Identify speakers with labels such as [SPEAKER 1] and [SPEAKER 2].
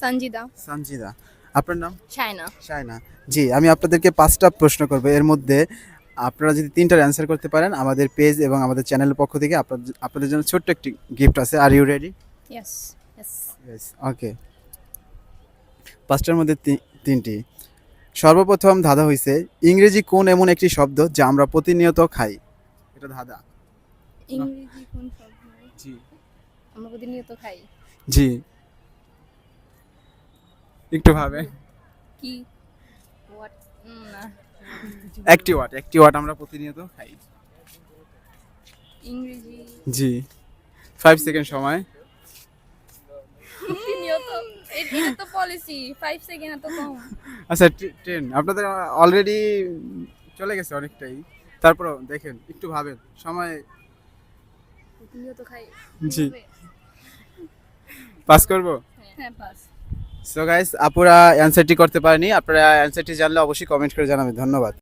[SPEAKER 1] সঞ্জিদা।
[SPEAKER 2] সঞ্জিদা। আপনার নাম?
[SPEAKER 1] শায়না।
[SPEAKER 2] শায়না। জি আমি আপনাদেরকে পাঁচটা প্রশ্ন করব। এর মধ্যে আপনারা যদি তিনটার অ্যান্সার করতে পারেন আমাদের পেজ এবং আমাদের চ্যানেলের পক্ষ থেকে আপনাদের আপনাদের জন্য ছোট্ট একটি গিফট আছে। Are you ready
[SPEAKER 1] yes yes
[SPEAKER 2] yes okay পাঁচটার মধ্যে তিনটি। সর্বপ্রথম ধাঁধা হইছে ইংরেজি কোন এমন একটি শব্দ যা আমরা প্রতিনিয়ত খাই? এটা ধাঁধা।
[SPEAKER 1] ইংরেজি কোন শব্দ?
[SPEAKER 2] জি।
[SPEAKER 1] আমরা প্রতিনিয়ত খাই।
[SPEAKER 2] জি। একটু ভাবে।
[SPEAKER 1] কি?
[SPEAKER 2] একটি ওয়াট একটি ওয়াট আমরা প্রতিনিয়ত খাই।
[SPEAKER 1] ইংরেজি।
[SPEAKER 2] জি। ফাইভ সেকেন্ড সময়। আচ্ছা টেন আপনাদের অলরেডি চলে গেছে অনেকটাই। তারপরও দেখেন একটু ভাবেন। সময় জি। পাস করব?
[SPEAKER 1] হ্যাঁ পাস
[SPEAKER 2] সো গাইস আপুরা অ্যান্সারটি করতে পারেনি আপনারা অ্যান্সারটি জানলে অবশ্যই কমেন্ট করে জানাবেন ধন্যবাদ।